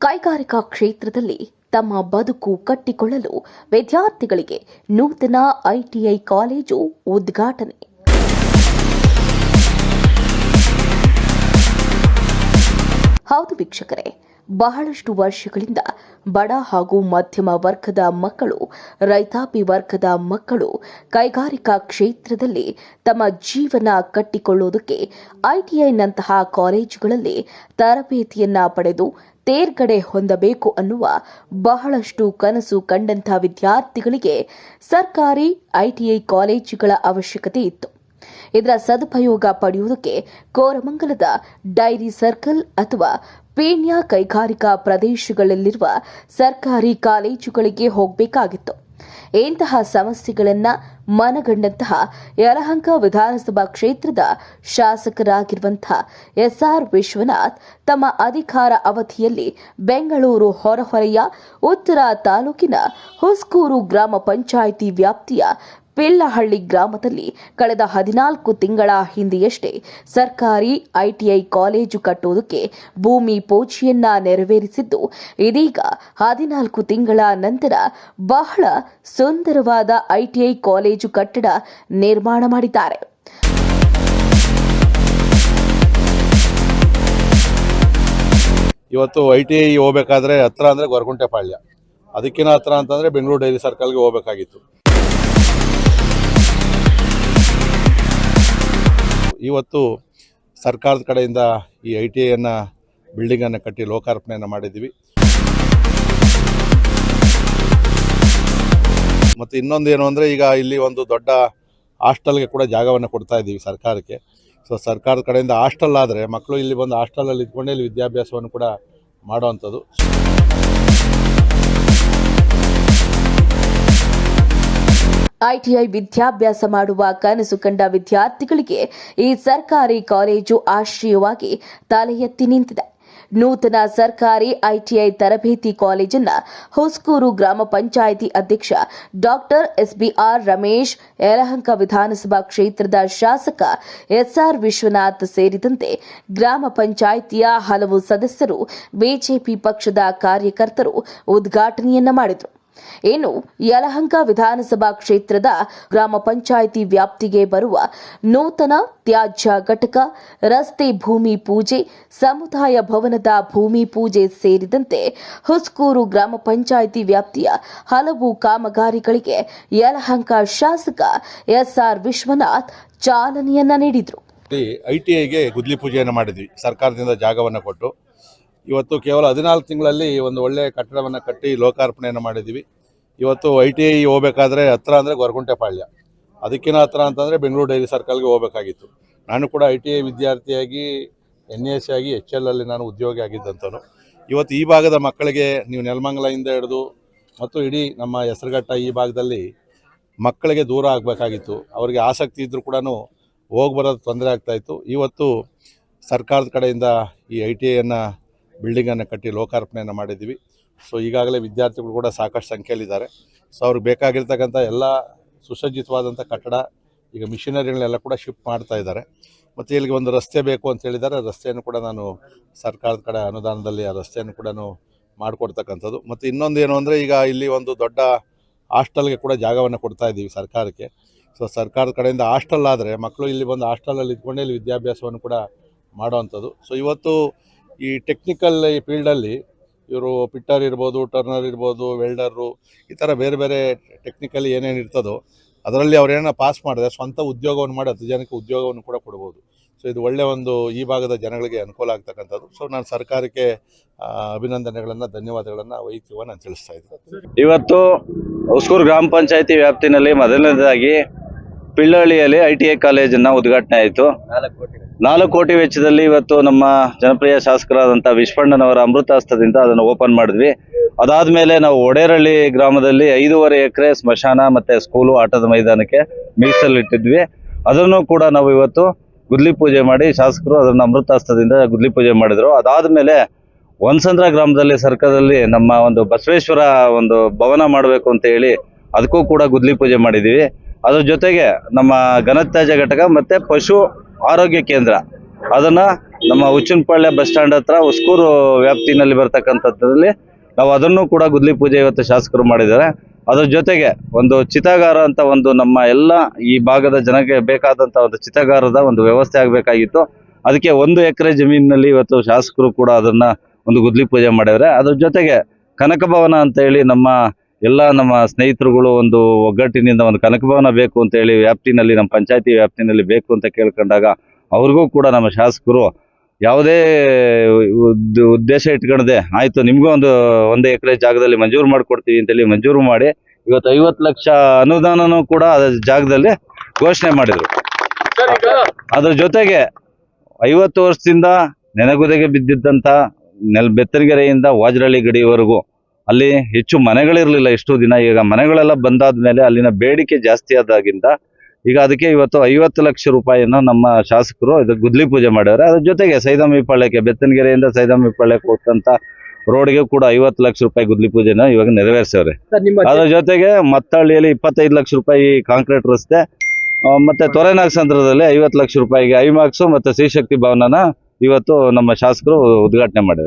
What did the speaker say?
ಕೈಗಾರಿಕಾ ಕ್ಷೇತ್ರದಲ್ಲಿ ತಮ್ಮ ಬದುಕು ಕಟ್ಟಿಕೊಳ್ಳಲು ವಿದ್ಯಾರ್ಥಿಗಳಿಗೆ ನೂತನ ಐಟಿಐ ಕಾಲೇಜು ಉದ್ಘಾಟನೆ. ಹೌದು ವೀಕ್ಷಕರೇ, ಬಹಳಷ್ಟು ವರ್ಷಗಳಿಂದ ಬಡ ಹಾಗೂ ಮಧ್ಯಮ ವರ್ಗದ ಮಕ್ಕಳು, ರೈತಾಪಿ ವರ್ಗದ ಮಕ್ಕಳು ಕೈಗಾರಿಕಾ ಕ್ಷೇತ್ರದಲ್ಲಿ ತಮ್ಮ ಜೀವನ ಕಟ್ಟಿಕೊಳ್ಳುವುದಕ್ಕೆ ಐಟಿಐನಂತಹ ಕಾಲೇಜುಗಳಲ್ಲಿ ತರಬೇತಿಯನ್ನ ಪಡೆದು ತೇರ್ಗಡೆ ಹೊಂದಬೇಕು ಅನ್ನುವ ಬಹಳಷ್ಟು ಕನಸು ಕಂಡಂಥ ವಿದ್ಯಾರ್ಥಿಗಳಿಗೆ ಸರ್ಕಾರಿ ಐಟಿಐ ಕಾಲೇಜುಗಳ ಅವಶ್ಯಕತೆ ಇತ್ತು. ಇದರ ಸದುಪಯೋಗ ಪಡೆಯುವುದಕ್ಕೆ ಕೋರಮಂಗಲದ ಡೈರಿ ಸರ್ಕಲ್ ಅಥವಾ ಪೀಣ್ಯ ಕೈಗಾರಿಕಾ ಪ್ರದೇಶಗಳಲ್ಲಿರುವ ಸರ್ಕಾರಿ ಕಾಲೇಜುಗಳಿಗೆ ಹೋಗಬೇಕಾಗಿತ್ತು. ಇಂತಹ ಸಮಸ್ಯೆಗಳನ್ನು ಮನಗಂಡಂತಹ ಯಲಹಂಕ ವಿಧಾನಸಭಾ ಕ್ಷೇತ್ರದ ಶಾಸಕರಾಗಿರುವಂತಹ ಎಸ್ಆರ್ ವಿಶ್ವನಾಥ್ ತಮ್ಮ ಅಧಿಕಾರ ಅವಧಿಯಲ್ಲಿ ಬೆಂಗಳೂರು ಹೊರಹೊರೆಯ ಉತ್ತರ ತಾಲೂಕಿನ ಹುಸ್ಕೂರು ಗ್ರಾಮ ಪಂಚಾಯಿತಿ ವ್ಯಾಪ್ತಿಯ ಪಿಳ್ಳಹಳ್ಳಿ ಗ್ರಾಮದಲ್ಲಿ ಕಳೆದ ಹದಿನಾಲ್ಕು ತಿಂಗಳ ಹಿಂದೆಯಷ್ಟೇ ಸರ್ಕಾರಿ ಐಟಿಐ ಕಾಲೇಜು ಕಟ್ಟುವುದಕ್ಕೆ ಭೂಮಿ ಪೂಜೆಯನ್ನ ನೆರವೇರಿಸಿದ್ದು, ಇದೀಗ ಹದಿನಾಲ್ಕು ತಿಂಗಳ ನಂತರ ಬಹಳ ಸುಂದರವಾದ ಐಟಿಐ ಕಾಲೇಜು ಕಟ್ಟಡ ನಿರ್ಮಾಣ ಮಾಡಿದ್ದಾರೆ. ಇವತ್ತು ಐ ಟಿ ಐ ಹೋಗ್ಬೇಕಾದ್ರೆ ಹತ್ರ ಅಂದರೆ ಗೊರಗುಂಟೆಪಾಳ್ಯ ಅದಕ್ಕಿಂತ ಹತ್ರ ಅಂತಂದರೆ ಬೆಂಗಳೂರು ಡೈರಿ ಸರ್ಕಲ್ಗೆ ಹೋಗ್ಬೇಕಾಗಿತ್ತು. ಇವತ್ತು ಸರ್ಕಾರದ ಕಡೆಯಿಂದ ಈ ಐ ಟಿ ಐಯನ್ನು ಬಿಲ್ಡಿಂಗನ್ನು ಕಟ್ಟಿ ಲೋಕಾರ್ಪಣೆಯನ್ನು ಮಾಡಿದ್ದೀವಿ. ಮತ್ತು ಇನ್ನೊಂದು ಏನು ಅಂದರೆ ಈಗ ಇಲ್ಲಿ ಒಂದು ದೊಡ್ಡ ಹಾಸ್ಟೆಲ್ಗೆ ಕೂಡ ಜಾಗವನ್ನು ಕೊಡ್ತಾ ಇದ್ದೀವಿ ಸರ್ಕಾರಕ್ಕೆ. ಸೊ ಸರ್ಕಾರದ ಕಡೆಯಿಂದ ಹಾಸ್ಟೆಲ್ ಆದರೆ ಮಕ್ಕಳು ಇಲ್ಲಿ ಬಂದು ಹಾಸ್ಟೆಲಲ್ಲಿ ಇದ್ಕೊಂಡೇ ಇಲ್ಲಿ ವಿದ್ಯಾಭ್ಯಾಸವನ್ನು ಕೂಡ ಮಾಡುವಂಥದ್ದು. ಐಟಿಐ ವಿದ್ಯಾಭ್ಯಾಸ ಮಾಡುವ ಕನಸು ಕಂಡ ವಿದ್ಯಾರ್ಥಿಗಳಿಗೆ ಈ ಸರ್ಕಾರಿ ಕಾಲೇಜು ಆಶ್ರಯವಾಗಿ ತಲೆ ಎತ್ತಿ ನಿಂತಿದೆ. ನೂತನ ಸರ್ಕಾರಿ ಐಟಿಐ ತರಬೇತಿ ಕಾಲೇಜನ್ನ ಹೊಸ್ಕೂರು ಗ್ರಾಮ ಪಂಚಾಯಿತಿ ಅಧ್ಯಕ್ಷ ಡಾಕ್ಟರ್ ಎಸ್ಬಿಆರ್ ರಮೇಶ್, ಯಲಹಂಕ ವಿಧಾನಸಭಾ ಕ್ಷೇತ್ರದ ಶಾಸಕ ಎಸ್ಆರ್ ವಿಶ್ವನಾಥ್ ಸೇರಿದಂತೆ ಗ್ರಾಮ ಪಂಚಾಯಿತಿಯ ಹಲವು ಸದಸ್ಯರು ಬಿಜೆಪಿ ಪಕ್ಷದ ಕಾರ್ಯಕರ್ತರು ಉದ್ಘಾಟನೆಯನ್ನ ಮಾಡಿದರು. ಇನ್ನು ಯಲಹಂಕ ವಿಧಾನಸಭಾ ಕ್ಷೇತ್ರದ ಗ್ರಾಮ ಪಂಚಾಯಿತಿ ವ್ಯಾಪ್ತಿಗೆ ಬರುವ ನೂತನ ತ್ಯಾಜ್ಯ ಘಟಕ, ರಸ್ತೆ ಭೂಮಿ ಪೂಜೆ, ಸಮುದಾಯ ಭವನದ ಭೂಮಿ ಪೂಜೆ ಸೇರಿದಂತೆ ಹುಸ್ಕೂರು ಗ್ರಾಮ ಪಂಚಾಯಿತಿ ವ್ಯಾಪ್ತಿಯ ಹಲವು ಕಾಮಗಾರಿಗಳಿಗೆ ಯಲಹಂಕ ಶಾಸಕ ಎಸ್ಆರ್ ವಿಶ್ವನಾಥ್ ಚಾಲನೆಯನ್ನ ನೀಡಿದರು. ಐ ಟಿ ಐಗೆ ಗುದ್ಲಿ ಪೂಜೆಯನ್ನು ಮಾಡಿದ್ವಿ. ಸರ್ಕಾರದಿಂದ ಜಾಗವನ್ನು ಕೊಟ್ಟು ಇವತ್ತು ಕೇವಲ ಹದಿನಾಲ್ಕು ತಿಂಗಳಲ್ಲಿ ಒಂದು ಒಳ್ಳೆಯ ಕಟ್ಟಡವನ್ನು ಕಟ್ಟಿ ಲೋಕಾರ್ಪಣೆಯನ್ನು ಮಾಡಿದ್ದೀವಿ. ಇವತ್ತು ಐ ಟಿ ಐ ಹೋಗಬೇಕಾದ್ರೆ ಹತ್ರ ಅಂದರೆ ಗೊರಗುಂಟೆಪಾಳ್ಯ ಅದಕ್ಕಿಂತ ಹತ್ರ ಅಂತಂದರೆ ಬೆಂಗಳೂರು ಡೈರಿ ಸರ್ಕಲ್ಗೆ ಹೋಗಬೇಕಾಗಿತ್ತು. ನಾನು ಕೂಡ ಐ ಟಿ ಐ ವಿದ್ಯಾರ್ಥಿಯಾಗಿ, ಎನ್ ಎ ಸಿ ಆಗಿ, ಎಚ್ ಎಲ್ ಅಲ್ಲಿ ನಾನು ಉದ್ಯೋಗಿ ಆಗಿದ್ದಂಥನು ಇವತ್ತು ಈ ಭಾಗದ ಮಕ್ಕಳಿಗೆ ನೀವು ನೆಲಮಂಗಲದಿಂದ ಹಿಡಿದು ಮತ್ತು ಇಡೀ ನಮ್ಮ ಹೆಸರುಘಟ್ಟ ಈ ಭಾಗದಲ್ಲಿ ಮಕ್ಕಳಿಗೆ ದೂರ ಆಗಬೇಕಾಗಿತ್ತು. ಅವರಿಗೆ ಆಸಕ್ತಿ ಇದ್ದರೂ ಕೂಡ ಹೋಗಿ ಬರೋದು ತೊಂದರೆ ಆಗ್ತಾಯಿತ್ತು ಇವತ್ತು ಸರ್ಕಾರದ ಕಡೆಯಿಂದ ಈ ಐ ಟಿ ಐಯನ್ನು ಬಿಲ್ಡಿಂಗನ್ನು ಕಟ್ಟಿ ಲೋಕಾರ್ಪಣೆಯನ್ನು ಮಾಡಿದ್ದೀವಿ. ಸೊ ಈಗಾಗಲೇ ವಿದ್ಯಾರ್ಥಿಗಳು ಕೂಡ ಸಾಕಷ್ಟು ಸಂಖ್ಯೆಯಲ್ಲಿದ್ದಾರೆ. ಸೊ ಅವ್ರಿಗೆ ಬೇಕಾಗಿರ್ತಕ್ಕಂಥ ಎಲ್ಲ ಸುಸಜ್ಜಿತವಾದಂಥ ಕಟ್ಟಡ, ಈಗ ಮಿಷಿನರಿಗಳನ್ನೆಲ್ಲ ಕೂಡ ಶಿಫ್ಟ್ ಮಾಡ್ತಾ ಇದ್ದಾರೆ. ಮತ್ತು ಇಲ್ಲಿಗೆ ಒಂದು ರಸ್ತೆ ಬೇಕು ಅಂತ ಹೇಳಿದ್ದಾರೆ. ರಸ್ತೆಯನ್ನು ಕೂಡ ನಾನು ಸರ್ಕಾರದ ಕಡೆ ಅನುದಾನದಲ್ಲಿ ಆ ರಸ್ತೆಯನ್ನು ಕೂಡ ಮಾಡಿಕೊಡ್ತಕ್ಕಂಥದ್ದು. ಮತ್ತು ಇನ್ನೊಂದು ಏನು ಅಂದರೆ, ಈಗ ಇಲ್ಲಿ ಒಂದು ದೊಡ್ಡ ಹಾಸ್ಟೆಲ್ಗೆ ಕೂಡ ಜಾಗವನ್ನು ಕೊಡ್ತಾ ಇದ್ದೀವಿ ಸರ್ಕಾರಕ್ಕೆ. ಸೊ ಸರ್ಕಾರದ ಕಡೆಯಿಂದ ಹಾಸ್ಟೆಲ್ ಆದರೆ ಮಕ್ಕಳು ಇಲ್ಲಿ ಬಂದು ಹಾಸ್ಟೆಲಲ್ಲಿ ಇದ್ಕೊಂಡೇ ಇಲ್ಲಿ ವಿದ್ಯಾಭ್ಯಾಸವನ್ನು ಕೂಡ ಮಾಡುವಂಥದ್ದು. ಸೊ ಇವತ್ತು ಈ ಟೆಕ್ನಿಕಲ್ ಈ ಫೀಲ್ಡಲ್ಲಿ ಇವರು ಪಿಟ್ಟರ್ ಇರ್ಬೋದು ಟರ್ನರ್ ಇರ್ಬೋದು ವೆಲ್ಡರು ಈ ಥರ ಬೇರೆ ಬೇರೆ ಟೆಕ್ನಿಕಲಿ ಏನೇನು ಇರ್ತದೋ ಅದರಲ್ಲಿ ಅವ್ರೇನೋ ಪಾಸ್ ಮಾಡಿದ್ರೆ ಸ್ವಂತ ಉದ್ಯೋಗವನ್ನು ಮಾಡಿ ಹತ್ತು ಜನಕ್ಕೆ ಉದ್ಯೋಗವನ್ನು ಕೂಡ ಕೊಡ್ಬೋದು. ಸೊ ಇದು ಒಳ್ಳೆಯ ಒಂದು ಈ ಭಾಗದ ಜನಗಳಿಗೆ ಅನುಕೂಲ ಆಗ್ತಕ್ಕಂಥದ್ದು. ಸೊ ನಾನು ಸರ್ಕಾರಕ್ಕೆ ಅಭಿನಂದನೆಗಳನ್ನು, ಧನ್ಯವಾದಗಳನ್ನು ವೈಯಕ್ತಿಕವಾಗಿ ನಾನು ತಿಳಿಸ್ತಾ ಇದ್ದೀನಿ. ಇವತ್ತು ಹೊಸೂರು ಗ್ರಾಮ ಪಂಚಾಯತಿ ವ್ಯಾಪ್ತಿನಲ್ಲಿ ಮೊದಲನೇದಾಗಿ ಪಿಳ್ಳಹಳ್ಳಿಯಲ್ಲಿ ಐ ಟಿ ಐ ಕಾಲೇಜನ್ನು ಉದ್ಘಾಟನೆ ಆಯಿತು. ನಾಲ್ಕು ಕೋಟಿ ವೆಚ್ಚದಲ್ಲಿ ಇವತ್ತು ನಮ್ಮ ಜನಪ್ರಿಯ ಶಾಸಕರಾದಂಥ ವಿಶ್ವಣ್ಣನವರ ಅಮೃತಾಸ್ತ್ರದಿಂದ ಅದನ್ನು ಓಪನ್ ಮಾಡಿದ್ವಿ. ಅದಾದ್ಮೇಲೆ ನಾವು ಒಡೇರಳ್ಳಿ ಗ್ರಾಮದಲ್ಲಿ ಐದೂವರೆ ಎಕರೆ ಸ್ಮಶಾನ ಮತ್ತೆ ಸ್ಕೂಲು ಆಟದ ಮೈದಾನಕ್ಕೆ ಮೀಸಲಿಟ್ಟಿದ್ವಿ ಅದನ್ನು ಕೂಡ ನಾವು ಇವತ್ತು ಗುದ್ಲಿ ಪೂಜೆ ಮಾಡಿ ಶಾಸಕರು ಅದನ್ನು ಅಮೃತಾಸ್ತದಿಂದ ಗುದ್ಲಿ ಪೂಜೆ ಮಾಡಿದ್ರು. ಅದಾದ್ಮೇಲೆ ಒಂದ್ಸಂದ್ರ ಗ್ರಾಮದಲ್ಲಿ ಸರ್ಕದಲ್ಲಿ ನಮ್ಮ ಒಂದು ಬಸವೇಶ್ವರ ಒಂದು ಭವನ ಮಾಡಬೇಕು ಅಂತ ಹೇಳಿ ಅದಕ್ಕೂ ಕೂಡ ಗುದ್ಲಿ ಪೂಜೆ ಮಾಡಿದ್ದೀವಿ ಅದ್ರ ಜೊತೆಗೆ ನಮ್ಮ ಘನತ್ಯಾಜ್ಯ ಘಟಕ ಮತ್ತೆ ಪಶು ಆರೋಗ್ಯ ಕೇಂದ್ರ. ಅದನ್ನ ನಮ್ಮ ಉಚ್ಚಿನಪಾಳ್ಯ ಬಸ್ ಸ್ಟ್ಯಾಂಡ್ ಹತ್ರ ಉಸ್ಕೂರು ವ್ಯಾಪ್ತಿನಲ್ಲಿ ಬರ್ತಕ್ಕಂಥದ್ರಲ್ಲಿ ನಾವು ಅದನ್ನು ಕೂಡ ಗುದ್ಲಿ ಪೂಜೆ ಇವತ್ತು ಶಾಸಕರು ಮಾಡಿದ್ದಾರೆ. ಅದರ ಜೊತೆಗೆ ಒಂದು ಚಿತಾಗಾರ ಅಂತ ಒಂದು ನಮ್ಮ ಎಲ್ಲ ಈ ಭಾಗದ ಜನಕ್ಕೆ ಬೇಕಾದಂತ ಒಂದು ಚಿತಾಗಾರದ ಒಂದು ವ್ಯವಸ್ಥೆ ಆಗಬೇಕಾಗಿತ್ತು. ಅದಕ್ಕೆ ಒಂದು ಎಕರೆ ಜಮೀನಿನಲ್ಲಿ ಇವತ್ತು ಶಾಸಕರು ಕೂಡ ಅದನ್ನ ಒಂದು ಗುದ್ಲಿ ಪೂಜೆ ಮಾಡಿದ್ದಾರೆ. ಅದ್ರ ಜೊತೆಗೆ ಕನಕ ಭವನ ಅಂತ ಹೇಳಿ ನಮ್ಮ ಎಲ್ಲ ನಮ್ಮ ಸ್ನೇಹಿತರುಗಳು ಒಂದು ಒಗ್ಗಟ್ಟಿನಿಂದ ಒಂದು ಕನಕ ಭವನ ಬೇಕು ಅಂತ ಹೇಳಿ ವ್ಯಾಪ್ತಿನಲ್ಲಿ ನಮ್ಮ ಪಂಚಾಯತಿ ವ್ಯಾಪ್ತಿನಲ್ಲಿ ಬೇಕು ಅಂತ ಕೇಳ್ಕೊಂಡಾಗ ಅವ್ರಿಗೂ ಕೂಡ ನಮ್ಮ ಶಾಸಕರು ಯಾವುದೇ ಉದ್- ಉದ್ದೇಶ ಇಟ್ಕೊಂಡದೆ ಆಯಿತು ನಿಮಗೂ ಒಂದು ಒಂದು ಎಕರೆ ಜಾಗದಲ್ಲಿ ಮಂಜೂರು ಮಾಡಿಕೊಡ್ತೀವಿ ಅಂತೇಳಿ ಮಂಜೂರು ಮಾಡಿ ಇವತ್ತು ಐವತ್ತು ಲಕ್ಷ ಅನುದಾನನೂ ಕೂಡ ಜಾಗದಲ್ಲಿ ಘೋಷಣೆ ಮಾಡಿದ್ರು. ಅದ್ರ ಜೊತೆಗೆ ಐವತ್ತು ವರ್ಷದಿಂದ ನೆನಗುದೆಗೆ ಬಿದ್ದಿದ್ದಂತ ನೆಲ್ ಬೆತ್ತನಗೆರೆಯಿಂದ ವಾಜ್ರಳ್ಳಿ ಗಡಿಯವರೆಗೂ ಅಲ್ಲಿ ಹೆಚ್ಚು ಮನೆಗಳಿರಲಿಲ್ಲ ಎಷ್ಟು ದಿನ. ಈಗ ಮನೆಗಳೆಲ್ಲ ಬಂದಾದ ಮೇಲೆ ಅಲ್ಲಿನ ಬೇಡಿಕೆ ಜಾಸ್ತಿ ಆದಾಗಿಂದ ಈಗ ಅದಕ್ಕೆ ಇವತ್ತು ಐವತ್ತು ಲಕ್ಷ ರೂಪಾಯಿಯನ್ನು ನಮ್ಮ ಶಾಸಕರು ಇದು ಗುದ್ಲಿ ಪೂಜೆ ಮಾಡಿದ್ದಾರೆ. ಅದ್ರ ಜೊತೆಗೆ ಸೈದಾಮಿ ಪಾಳ್ಯಕ್ಕೆ ಬೆತ್ತನಗೆರೆಯಿಂದ ಸೈದಾಮಿ ಪಾಳ್ಯಕ್ಕೆ ಹೋಗ್ತಂತ ರೋಡ್ಗೆ ಕೂಡ ಐವತ್ತು ಲಕ್ಷ ರೂಪಾಯಿ ಗುದ್ಲಿ ಪೂಜೆನ ಇವಾಗ ನೆರವೇರಿಸವ್ರೆ ಅದ್ರ ಜೊತೆಗೆ ಮತ್ತಳ್ಳಿಯಲ್ಲಿ ಇಪ್ಪತ್ತೈದು ಲಕ್ಷ ರೂಪಾಯಿ ಕಾಂಕ್ರೀಟ್ ರಸ್ತೆ ಮತ್ತೆ ಮತ್ತೆ ತೊರೆನಾಗಸಂದ್ರದಲ್ಲಿ ಐವತ್ತು ಲಕ್ಷ ರೂಪಾಯಿಗೆ ಐಮಾಕ್ಸು ಮತ್ತೆ ಶ್ರೀಶಕ್ತಿ ಭವನನ ಇವತ್ತು ನಮ್ಮ ಶಾಸಕರು ಉದ್ಘಾಟನೆ ಮಾಡಿದ್ದಾರೆ.